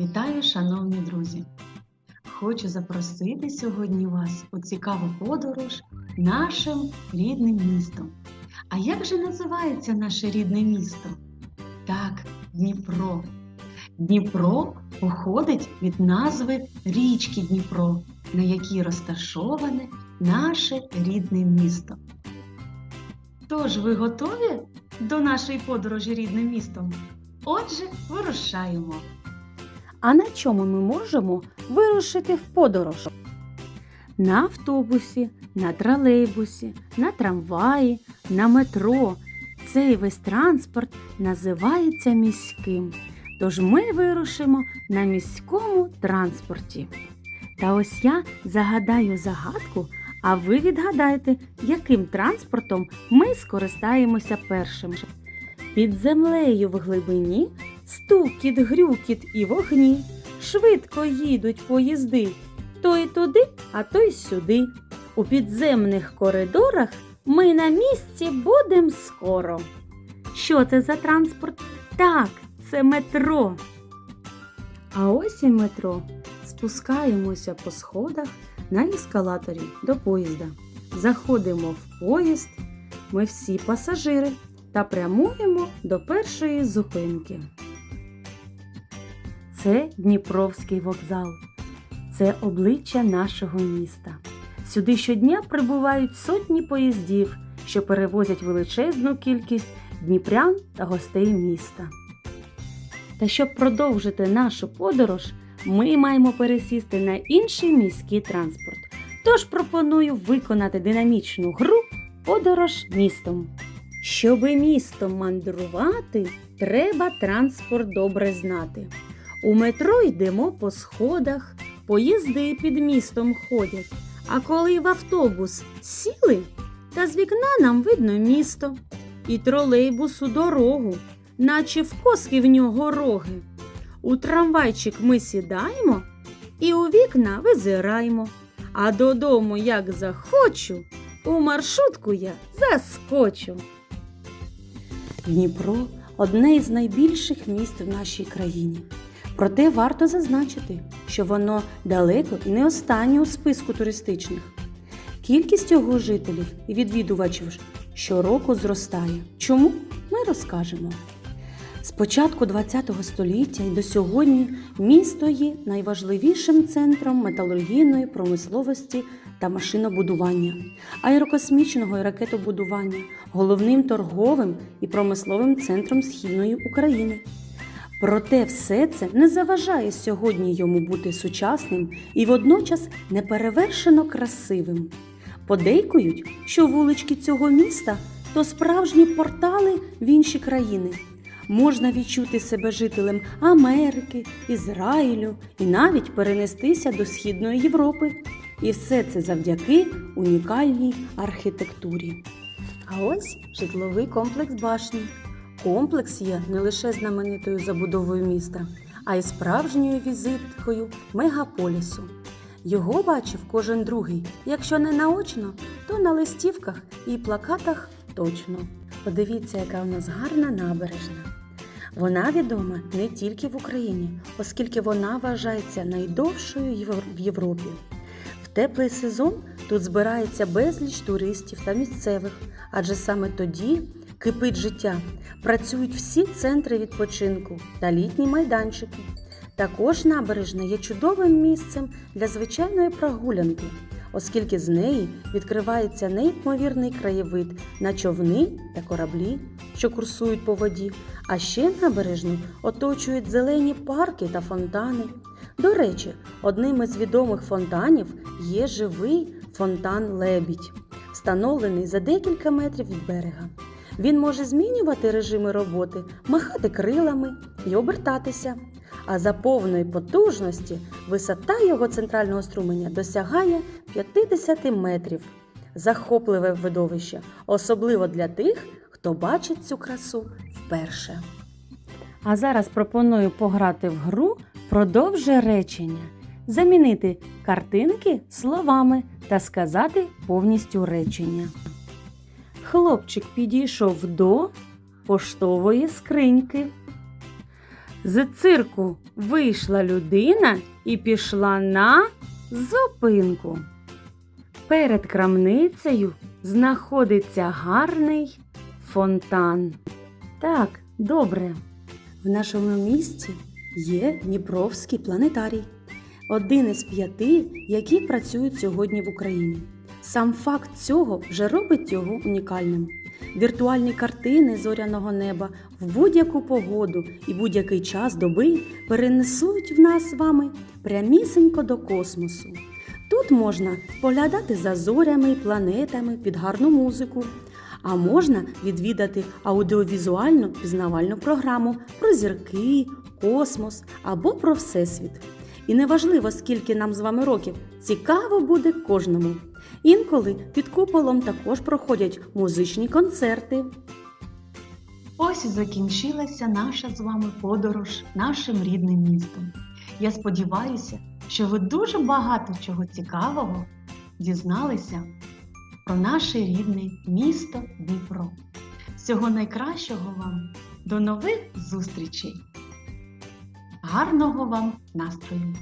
Вітаю, шановні друзі! Хочу запросити сьогодні вас у цікаву подорож нашим рідним містом. А як же називається наше рідне місто? Так, Дніпро. Дніпро походить від назви річки Дніпро, на якій розташоване наше рідне місто. Тож ви готові до нашої подорожі рідним містом? Отже, вирушаємо. А на чому ми можемо вирушити в подорож? На автобусі, на тролейбусі, на трамваї, на метро. Цей весь транспорт називається міським. Тож ми вирушимо на міському транспорті. Та ось я загадаю загадку, а ви відгадаєте, яким транспортом ми скористаємося першим. Під землею в глибині стукіт, грюкіт і вогні. Швидко їдуть поїзди, то й туди, а то й сюди. У підземних коридорах ми на місці будем скоро. Що це за транспорт? Так, це метро. А ось і метро. Спускаємося по сходах на ескалаторі до поїзда. Заходимо в поїзд. Ми всі пасажири та прямуємо до першої зупинки. Це Дніпровський вокзал. Це обличчя нашого міста. Сюди щодня прибувають сотні поїздів, що перевозять величезну кількість дніпрян та гостей міста. Та щоб продовжити нашу подорож, ми маємо пересісти на інший міський транспорт. Тож пропоную виконати динамічну гру Подорож містом. Щоби містом мандрувати, треба транспорт добре знати. У метро йдемо по сходах, поїзди під містом ходять. А коли в автобус сіли, та з вікна нам видно місто, і тролейбусу дорогу, наче в коски в нього роги. У трамвайчик ми сідаємо і у вікна визираємо. А додому, як захочу, у маршрутку я заскочу. Дніпро одне із найбільших міст в нашій країні. Проте варто зазначити, що воно далеко не останнє у списку туристичних. Кількість його жителів і відвідувачів щороку зростає. Чому? Ми розкажемо. З початку ХХ століття і до сьогодні місто є найважливішим центром металургійної промисловості та машинобудування, аерокосмічного і ракетобудування, головним торговим і промисловим центром Східної України. Проте все це не заважає сьогодні йому бути сучасним і водночас неперевершено красивим. Подейкують, що вулички цього міста то справжні портали в інші країни. Можна відчути себе жителем Америки, Ізраїлю і навіть перенестися до Східної Європи. І все це завдяки унікальній архітектурі. А ось житловий комплекс башні. Комплекс є не лише знаменитою забудовою міста, а й справжньою візиткою мегаполісу. Його бачив кожен другий, якщо не наочно, то на листівках і плакатах точно. Подивіться, яка у нас гарна набережна. Вона відома не тільки в Україні, оскільки вона вважається найдовшою в Європі. В теплий сезон тут збирається безліч туристів та місцевих, адже саме тоді кипить життя. Працюють всі центри відпочинку та літні майданчики. Також набережна є чудовим місцем для звичайної прогулянки, оскільки з неї відкривається неймовірний краєвид на човни та кораблі, що курсують по воді. А ще набережну оточують зелені парки та фонтани. До речі, одним із відомих фонтанів є живий фонтан Лебідь, встановлений за декілька метрів від берега. Він може змінювати режими роботи, махати крилами і обертатися. А за повної потужності висота його центрального струменя досягає 50 метрів. Захопливе видовище, особливо для тих, хто бачить цю красу вперше. А зараз пропоную пограти в гру продовжує речення, замінити картинки словами та сказати повністю речення. Хлопчик підійшов до поштової скриньки. З цирку вийшла людина і пішла на зупинку. Перед крамницею знаходиться гарний фонтан. Так, добре. В нашому місті є Дніпровський планетарій, один із п'яти, які працюють сьогодні в Україні. Сам факт цього вже робить його унікальним. Віртуальні картини зоряного неба в будь-яку погоду і будь-який час доби перенесуть в нас з вами прямісінько до космосу. Тут можна поглядати за зорями і планетами під гарну музику, а можна відвідати аудіовізуальну пізнавальну програму про зірки, космос або про всесвіт. І неважливо, скільки нам з вами років, цікаво буде кожному. Інколи під куполом також проходять музичні концерти. Ось і закінчилася наша з вами подорож нашим рідним містом. Я сподіваюся, що ви дуже багато чого цікавого дізналися про наше рідне місто Дніпро. Всього найкращого вам, до нових зустрічей! Гарного вам настрою!